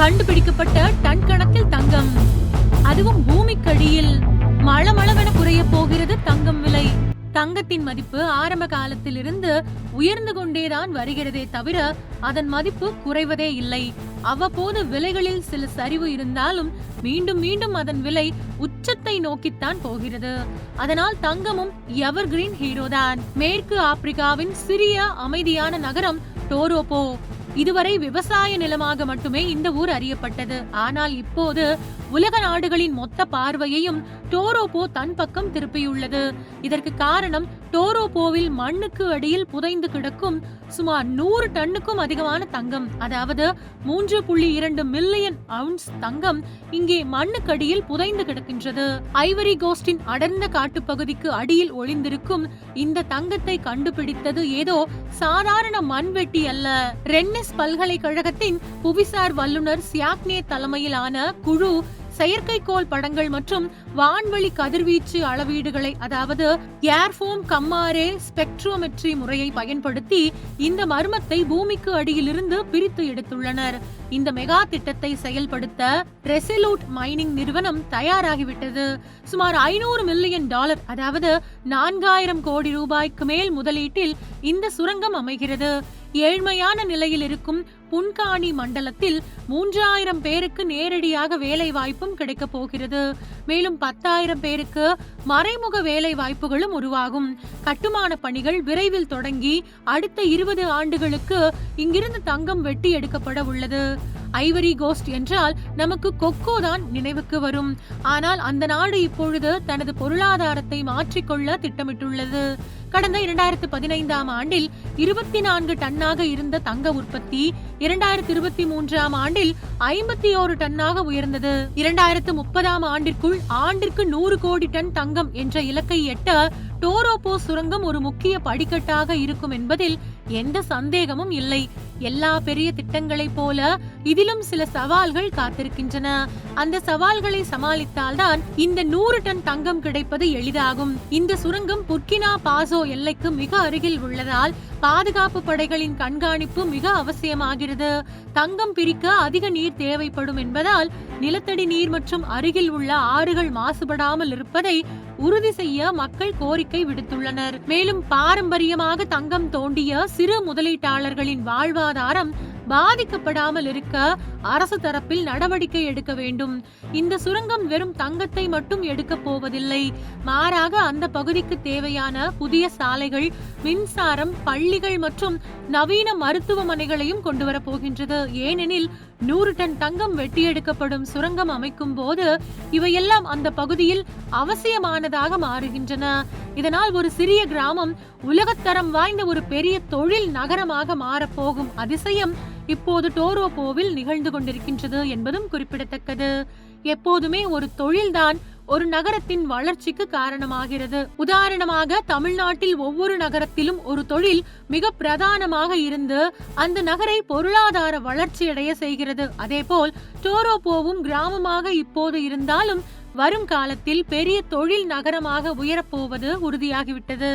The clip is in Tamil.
கண்டுபிடிக்கப்பட்ட டன் கணக்கில் தங்கம். அதுவும் பூமிக்கடியில் மளமளவென குறைய போகிறது தங்கம் விலை. தங்கத்தின் மதிப்பு ஆரம்ப காலத்திலிருந்து உயர்ந்து கொண்டேதான் வருகிறதே தவிர அதன் மதிப்பு குறைவதே இல்லை. அவ்வப்போது விலைகளில் சில சரிவு இருந்தாலும் மீண்டும் மீண்டும் அதன் விலை உச்சத்தை நோக்கித்தான் போகிறது. அதனால் தங்கமும் எவர் கிரீன் ஹீரோ தான் மேற்கு ஆப்பிரிக்காவின் சிறிய அமைதியான நகரம் டோரோப்போ இதுவரை விவசாய நிலமாக மட்டுமே இந்த ஊர் அறியப்பட்டது. ஆனால் இப்போது உலக நாடுகளின் மொத்த பார்வையையும் டோரோபோ தன் பக்கம் திருப்பியுள்ளது. இதற்கு காரணம் டோரோபோவில் மண்ணுக்கு அடியில் புதைந்து கிடக்கும் சுமார் நூறு டன்னுக்கும் அதிகமான தங்கம் அதாவது மூன்று புள்ளி இரண்டு மில்லியன் அவுன்ஸ் தங்கம் இங்கே மண்ணுக்கடியில் புதைந்து கிடக்கின்றது. ஐவரி கோஸ்டின் அடர்ந்த காட்டுப்பகுதிக்கு அடியில் ஒளிந்திருக்கும் இந்த தங்கத்தை கண்டுபிடித்தது ஏதோ சாதாரண மண்வெட்டி அல்ல. ரென்னிஸ் பல்கலைக்கழகத்தின் புவிசார் வல்லுநர் சியாக்னே தலைமையிலான குழு செயற்கைக்கோள் படங்கள் மற்றும் வான்வழி கதிர்வீச்சு அளவீடுகளை அதாவது ஏர்ஃபோம் கம்மாரே ஸ்பெக்ட்ரோமெட்ரி முறையை பயன்படுத்தி இந்த மர்மத்தை பூமிக்கு அடியிலிருந்து பிரித்து எடுத்துள்ளனர். இந்த மெகா திட்டத்தை செயல்படுத்த ரெசிலூட் மைனிங் நிறுவனம் தயாராகிவிட்டது. சுமார் ஐநூறு மில்லியன் டாலர் அதாவது நான்காயிரம் கோடி ரூபாய்க்கு மேல் முதலீட்டில் இந்த சுரங்கம் அமைகிறது. ஏழ்மையான நிலையில் இருக்கும் புன்காணி மண்டலத்தில் மூன்றாயிரம் பேருக்கு நேரடியாக வேலை வாய்ப்பும் கிடைக்க போகிறது. மேலும் பத்தாயிரம் பேருக்கு மறைமுக வேலை வாய்ப்புகளும் உருவாகும். கட்டுமான பணிகள் விரைவில் தொடங்கி அடுத்த இருபது ஆண்டுகளுக்கு இங்கிருந்து தங்கம் வெட்டி எடுக்கப்பட உள்ளது. ஐவரி கோஸ்ட் என்றால் நமக்கு கொக்கோ தான் நினைவுக்கு வரும். ஆனால் அந்த நாடு இப்பொழுது தனது பொருளாதாரத்தை மாற்றிக்கொள்ள திட்டமிட்டுள்ளது. கடந்த இரண்டாயிரத்து பதினைந்தாம் ஆண்டில் இருபத்தி நான்கு டன்னாக இருந்த தங்க உற்பத்தி இரண்டாயிரத்தி இருபத்தி மூன்றாம் ஆண்டில் ஐம்பத்தி ஓரு டன்னாக உயர்ந்தது. இரண்டாயிரத்து முப்பதாம் ஆண்டிற்குள் ஆண்டிற்கு நூறு கோடி டன் தங்கம் என்ற இலக்கை எட்ட டோரோபோ சுரங்கம் ஒரு முக்கிய படிக்கட்டாக இருக்கும் என்பதில் எந்த சந்தேகமும் இல்லை. எல்லா பெரிய திட்டங்களைப் போல இதிலும் சில சவால்கள் காத்திருக்கின்றன. அந்த சவால்களை சமாளித்தால்தான் இந்த நூறு டன் தங்கம் கிடைப்பது எளிதாகும். இந்த சுரங்கம் புர்கினா பாசோ எல்லைக்கு மிக அருகில் உள்ளதால் பாதுகாப்பு படைகளின் கண்காணிப்பு மிக அவசியமாகிறது. தங்கம் பிரிக்க அதிக நீர் தேவைப்படும் என்பதால் நிலத்தடி நீர் மற்றும் அருகில் உள்ள ஆறுகள் மாசுபடாமல் இருப்பதை உறுதி செய்ய மக்கள் கோரிக்கை விடுத்துள்ளனர். மேலும் பாரம்பரியமாக தங்கம் தோண்டிய சிறு முதலீட்டாளர்களின் வாழ்வாதாரம் பாதிக்கப்படாமல் இருக்க அரசு தரப்பில் நடவடிக்கை எடுக்க வேண்டும். இந்த சுரங்கம் வெறும் தங்கத்தை மட்டும் எடுக்க போவதில்லை. மாறாக அந்த பகுதிக்கு தேவையான புதிய சாலைகள் மின்சாரம் பள்ளிகள் மற்றும் நவீன மருத்துவமனைகளையும் கொண்டு வரப்போகின்றது ஏனெனில் நூறு டன் தங்கம் வெட்டி எடுக்கப்படும் சுரங்கம் அமைக்கும் போது இவையெல்லாம் அந்த பகுதியில் அவசியமானதாக மாறுகின்றன. இதனால் ஒரு சிறிய கிராமம் உலகத்தரம் வாய்ந்த ஒரு பெரிய தொழில் நகரமாக மாறப்போகும் அதிசயம் இப்போது டோரோப்போவில் நிகழ்ந்து கொண்டிருக்கின்றது என்பதும் குறிப்பிடத்தக்கது. எப்போதுமே ஒரு தொழில்தான் ஒரு நகரத்தின் வளர்ச்சிக்கு காரணமாகிறது. உதாரணமாக தமிழ்நாட்டில் ஒவ்வொரு நகரத்திலும் ஒரு தொழில் மிக பிரதானமாக இருந்து அந்த நகரை பொருளாதார வளர்ச்சியடைய செய்கிறது. அதேபோல் டோரோபோவும் கிராமமாக இப்போது இருந்தாலும் வரும் காலத்தில் பெரிய தொழில் நகரமாக உயரப்போவது உறுதியாகிவிட்டது.